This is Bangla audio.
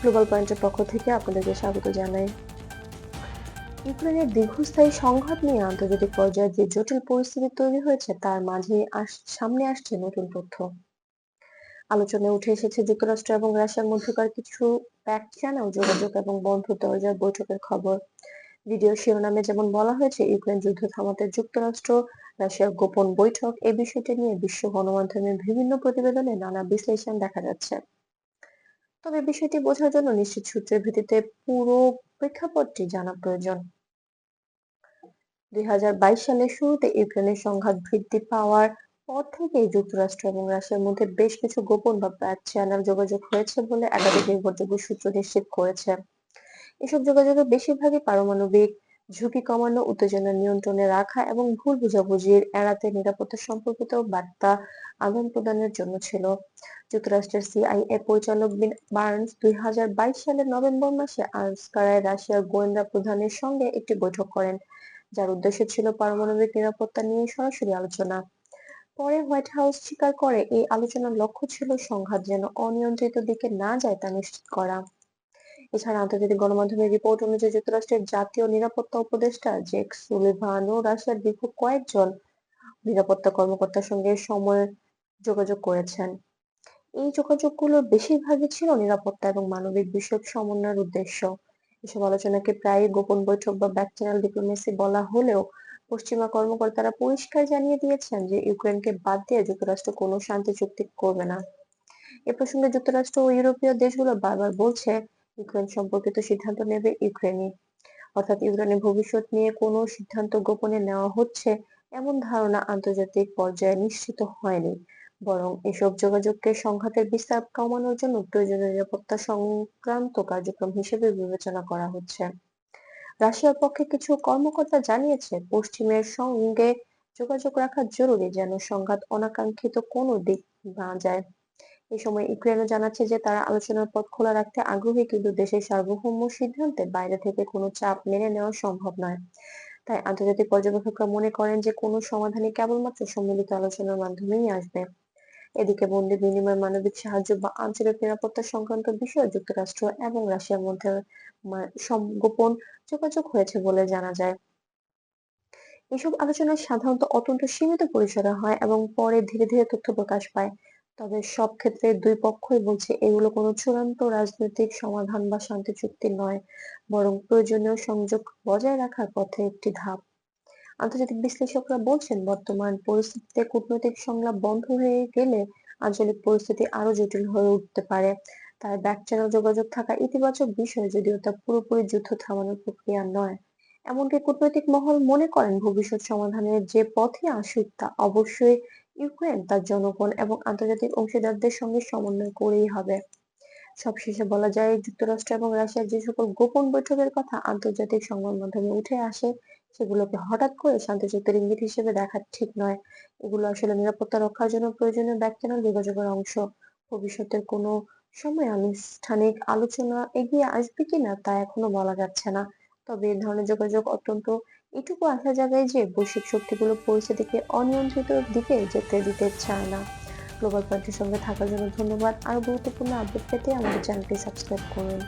গ্লোবাল পয়েন্টের পক্ষ থেকে আপনাদেরকে স্বাগত জানাই। ইউক্রেনের দীর্ঘস্থায়ী সংঘাত নিয়ে আন্তর্জাতিক পর্যায়ে যে জটিল পরিস্থিতি তৈরি হয়েছে, তার মাঝে সামনে আসছে নতুন তথ্য। আলোচনায় উঠে এসেছে যুক্তরাষ্ট্র এবং রাশিয়ার মধ্যকার কিছু ব্যাক যোগাযোগ এবং বন্ধ দরজার বৈঠকের খবর। ভিডিও শিরোনামে যেমন বলা হয়েছে, ইউক্রেন যুদ্ধ থামাতে যুক্তরাষ্ট্র, রাশিয়ার গোপন বৈঠক এই বিষয়টি নিয়ে বিশ্ব গণমাধ্যমের বিভিন্ন প্রতিবেদনে নানা বিশ্লেষণ দেখা যাচ্ছে। তবে বিষয়টি বোঝার জন্য নিশ্চিত সূত্রের ভিত্তিতে পুরো প্রেক্ষাপটটি জানা প্রয়োজন। দুই হাজার বাইশ সালের শুরুতে ইউক্রেনের সংঘাত বৃদ্ধি পাওয়ার পর থেকে যুক্তরাষ্ট্র এবং রাশিয়ার মধ্যে বেশ কিছু গোপন বা ব্যাক চ্যানেল যোগাযোগ হয়েছে বলে একাধিক নির্ভরযোগ্য সূত্র নিশ্চিত করেছে। এসব যোগাযোগের বেশিরভাগই পারমাণবিক ঝুঁকি কমানো, উত্তেজনা নিয়ন্ত্রণে রাখা এবং ভুল বোঝাবুঝির এড়াতে নিরাপত্তা সম্পর্কিত বার্তা আদান প্রদানের জন্য ছিল। যুক্তরাষ্ট্রের সিআইএ পরিচালক বিন বার্নস দুই হাজার বাইশ সালের নভেম্বর মাসে আনকারায় রাশিয়ার গোয়েন্দা প্রধানের সঙ্গে একটি বৈঠক করেন, যার উদ্দেশ্য ছিল পারমাণবিক নিরাপত্তা নিয়ে সরাসরি আলোচনা। পরে হোয়াইট হাউস স্বীকার করে এই আলোচনার লক্ষ্য ছিল সংঘাত যেন অনিয়ন্ত্রিত দিকে না যায় তা নিশ্চিত করা। আন্তর্জাতিক গণমাধ্যমের রিপোর্ট অনুযায়ী যুক্তরাষ্ট্রের জাতীয় নিরাপত্তা উপদেষ্টা জেক সুলিভানও রাশিয়ার দীর্ঘ কয়েকজন নিরাপত্তা কর্মকর্তার সঙ্গে সময় যোগাযোগ করেছেন। এই যোগাযোগগুলোর বেশিরভাগই ছিল নিরাপত্তা এবং মানবিক বিষয়ক সমন্বয়ের উদ্দেশ্য। এসব আলোচনাকে প্রায়ই গোপন বৈঠক বা ব্যাক চ্যানেল ডিপ্লোমেসি বলা হলেও পশ্চিমা কর্মকর্তারা পরিষ্কার জানিয়ে দিয়েছেন যে ইউক্রেনকে বাদ দিয়ে যুক্তরাষ্ট্র কোনো শান্তি চুক্তি করবে না। এ প্রসঙ্গে যুক্তরাষ্ট্র ও ইউরোপীয় দেশগুলো বারবার বলছে ইউক্রেন সম্পর্কিত সিদ্ধান্ত নেবে ইউক্রেনই। অর্থাৎ ইউক্রেনের ভবিষ্যৎ নিয়ে কোনো সিদ্ধান্ত গোপনে নেওয়া হচ্ছে এমন ধারণা আন্তর্জাতিক পর্যায়ে নিশ্চিত হয়নি। বরং এসব যোগাযোগকে সংঘাতের বিস্তার কমানোর জন্য প্রয়োজনীয় নিরাপত্তা সংক্রান্ত কার্যক্রম হিসেবে বিবেচনা করা হচ্ছে। রাশিয়ার পক্ষে কিছু কর্মকর্তা জানিয়েছে, পশ্চিমের সঙ্গে যোগাযোগ রাখা জরুরি যেন সংঘাত অনাকাঙ্ক্ষিত কোনো দিক না যায়। এই সময় ইউক্রেনও জানাচ্ছে যে তারা আলোচনার পথ খোলা রাখতে আগ্রহী, কিন্তু দেশের সার্বভৌম সিদ্ধান্তে বাইরে থেকে কোনো চাপ মেনে নেওয়া সম্ভব নয়। তাই আন্তর্জাতিক পর্যবেক্ষকরা মনে করেন যে কোনো সমাধানই কেবলমাত্র সম্মিলিত আলোচনার মাধ্যমেই আসবে। এদিকে বন্দি বিনিময় মানবিক সাহায্য বা আঞ্চলিক নিরাপত্তা সংক্রান্ত বিষয়ে যুক্তরাষ্ট্র এবং রাশিয়ার মধ্যে গোপন যোগাযোগ হয়েছে বলে জানা যায়। এসব আলোচনা সাধারণত অত্যন্ত সীমিত পরিসরে হয় এবং পরে ধীরে ধীরে তথ্য প্রকাশ পায়। তবে সব ক্ষেত্রে দুই পক্ষই বলছে, এগুলো কোনো চূড়ান্ত রাজনৈতিক সমাধান বা শান্তি চুক্তি নয়, বরং প্রয়োজনীয় সংযোগ বজায় রাখার পথে একটি ধাপ। আন্তর্জাতিক বিশ্লেষকরা বলছেন, বর্তমান পরিস্থিতিতে কূটনৈতিক সংলাপ বন্ধ হয়ে গেলে আঞ্চলিক পরিস্থিতি আরও জটিল হয়ে উঠতে পারে। তাই ব্যাক চ্যানেল যোগাযোগ থাকা ইতিবাচক বিষয় যদিও তা পুরোপুরি যুদ্ধ থামানোর প্রক্রিয়া নয়। এমনকি কূটনৈতিক মহল মনে করেন, ভবিষ্যৎ সমাধানের যে পথে আসুক তা অবশ্যই ইউক্রেন তার জনগণ এবং আন্তর্জাতিক অংশীদারদের সঙ্গে সমন্বয় করেই হবে। সবশেষে বলা যায়, যুক্তরাষ্ট্র এবং রাশিয়ার যে সকল গোপন বৈঠকের কথা আন্তর্জাতিক সংবাদ মাধ্যমে উঠে আসে, সেগুলোকে হঠাৎ করে শান্তি চুক্তির ইঙ্গিত হিসেবে দেখা ঠিক নয়। এগুলো আসলে নিরাপত্তা রক্ষার জন্য প্রয়োজনীয় ব্যাক চ্যানেল যোগাযোগের অংশ। ভবিষ্যতের কোনো সময় আনুষ্ঠানিক আলোচনা এগিয়ে আসবে কিনা তা এখনও বলা যাচ্ছে না। তবে এ ধরনের যোগাযোগ অত্যন্ত এটুকু আশা জাগায় যে বৈশ্বিক শক্তিগুলো পরিস্থিতিকে অনিয়ন্ত্রিত দিকে যেতে দিতে চায় না। গ্লোবাল পয়েন্টের সঙ্গে থাকার জন্য ধন্যবাদ। আর গুরুত্বপূর্ণ আপডেট পেতে আমাদের চ্যানেলটি সাবস্ক্রাইব করুন।